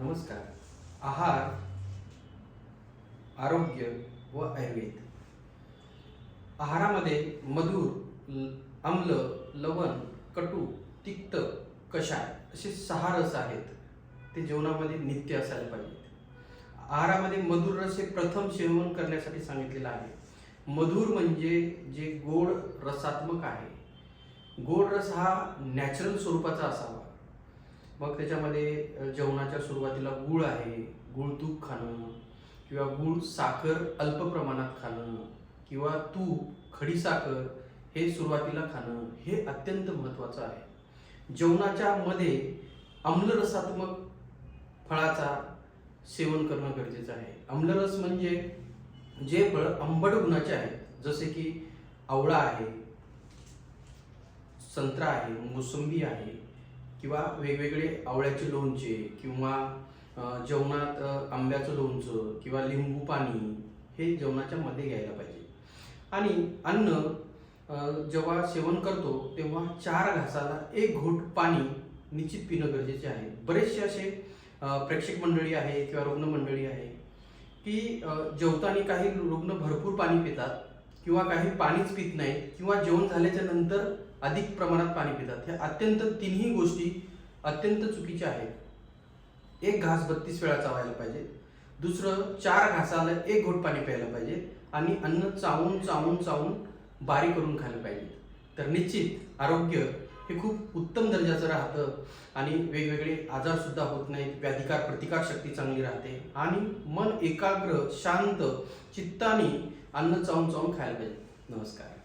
नमस्कार. आहार आरोग्य व आयुर्वेद. आहारामध्ये मधुर आम्ल लवण कटू तिक्त कषाय असे सहा रस आहेत. ते जेवणामध्ये नित्य असायला पाहिजेत. आहारामध्ये मधुर रस हे प्रथम सेवन करण्यासाठी सांगितलेलं आहे. मधुर म्हणजे जे गोड रसात्मक आहे. गोड रस हा नॅचरल स्वरूपाचा असावा. मग त्याच्यामध्ये जेवणाच्या सुरुवातीला गूळ आहे गूळ तूप खाणं किंवा गूळ साखर अल्प प्रमाणात खाणं किंवा तूप खडीसाखर हे सुरुवातीला खाणं हे अत्यंत महत्त्वाचं आहे. जेवणाच्या मध्ये आम्लरसात्मक फळाचा सेवन करणं गरजेचं आहे. आम्लरस म्हणजे जे फळ आंबट गुणाचे आहेत जसे की आवळा आहे संत्रा आहे मोसंबी आहे किंवा वेगवेगळे आवळ्याचे लोणचे किंवा जेवणात आंब्याचं लोणचं किंवा लिंबू पाणी हे जेवणाच्या मध्ये घ्यायला पाहिजे. आणि अन्न जेव्हा सेवन करतो तेव्हा चार घासाला एक घोट पाणी निश्चित पिणं गरजेचे आहे. बरेचसे असे प्रेक्षक मंडळी आहे किंवा रुग्ण मंडळी आहे की जेवताना काही रुग्ण भरपूर पाणी पितात किंवा काही पाणीच पित नाही किंवा जेवण झाल्याच्यानंतर अधिक प्रमाणात पाणी पितात. हे अत्यंत तिन्ही गोष्टी अत्यंत चुकीच्या आहेत. एक घास बत्तीस वेळा चावायला पाहिजे. दुसरं चार घासाला एक घोट पाणी प्यायला पाहिजे. आणि अन्न चावून चावून चावून बारीक करून खायला पाहिजे. तर निश्चित आरोग्य हे खूप उत्तम दर्जाचं राहतं आणि वेगवेगळे आजारसुद्धा होत नाहीत. व्याधिकार प्रतिकार शक्ती चांगली राहते. आणि मन एकाग्र शांत चित्ताने अन्न चावून चावून खायला पाहिजे. नमस्कार.